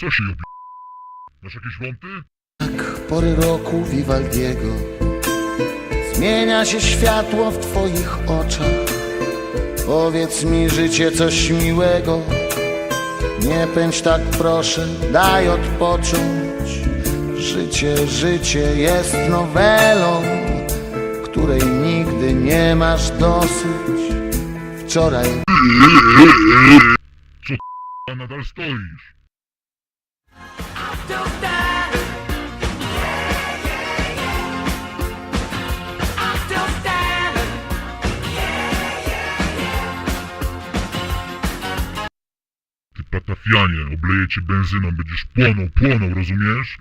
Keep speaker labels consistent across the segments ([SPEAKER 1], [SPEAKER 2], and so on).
[SPEAKER 1] Co się obi... Masz jakieś wąty?
[SPEAKER 2] Tak, pory roku Vivaldiego. Zmienia się światło w twoich oczach. Powiedz mi życie coś miłego. Nie pędź tak proszę, daj odpocząć. Życie, życie jest nowelą Której nigdy nie masz dosyć. Wczoraj
[SPEAKER 1] A nadal stoisz. Ty patafianie, obleję cię benzyną, będziesz płonął, płonął, rozumiesz?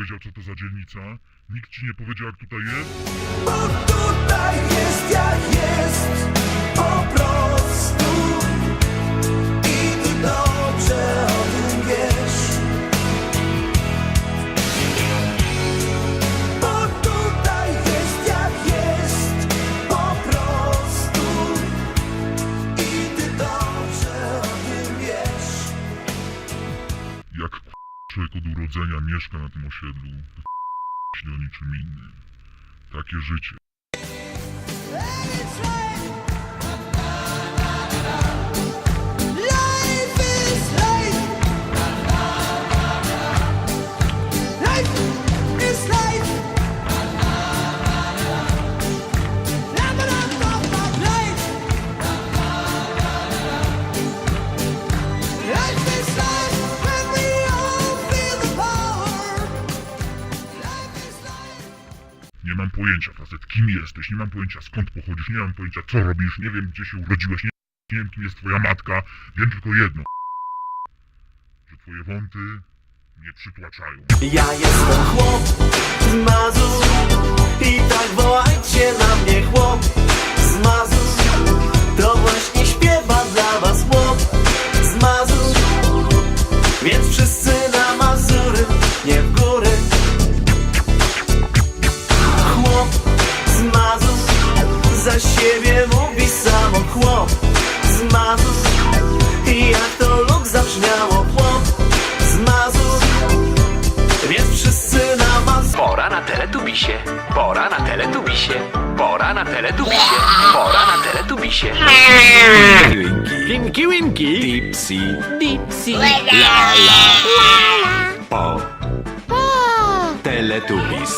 [SPEAKER 1] Powiedział, co to za dzielnica. Nikt ci nie powiedział, jak tutaj jest.
[SPEAKER 3] Bo tutaj
[SPEAKER 1] człowiek od urodzenia mieszka na tym osiedlu, myśli o niczym innym. Takie życie. Nie mam pojęcia, facet, kim jesteś, nie mam pojęcia skąd pochodzisz, nie mam pojęcia co robisz, nie wiem gdzie się urodziłeś, nie, nie wiem kim jest twoja matka, wiem tylko jedno. Że twoje wąty mnie przytłaczają.
[SPEAKER 4] Ja jestem chłop z Mazur
[SPEAKER 5] na teletubisie, pora na teletubisie, pora na teletubisie, pora na teletubisie. Winki Winki, Dipsy, Dipsy, la la, po, Teletubis.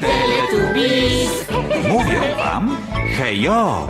[SPEAKER 5] Teletubis. Mówią wam hejo.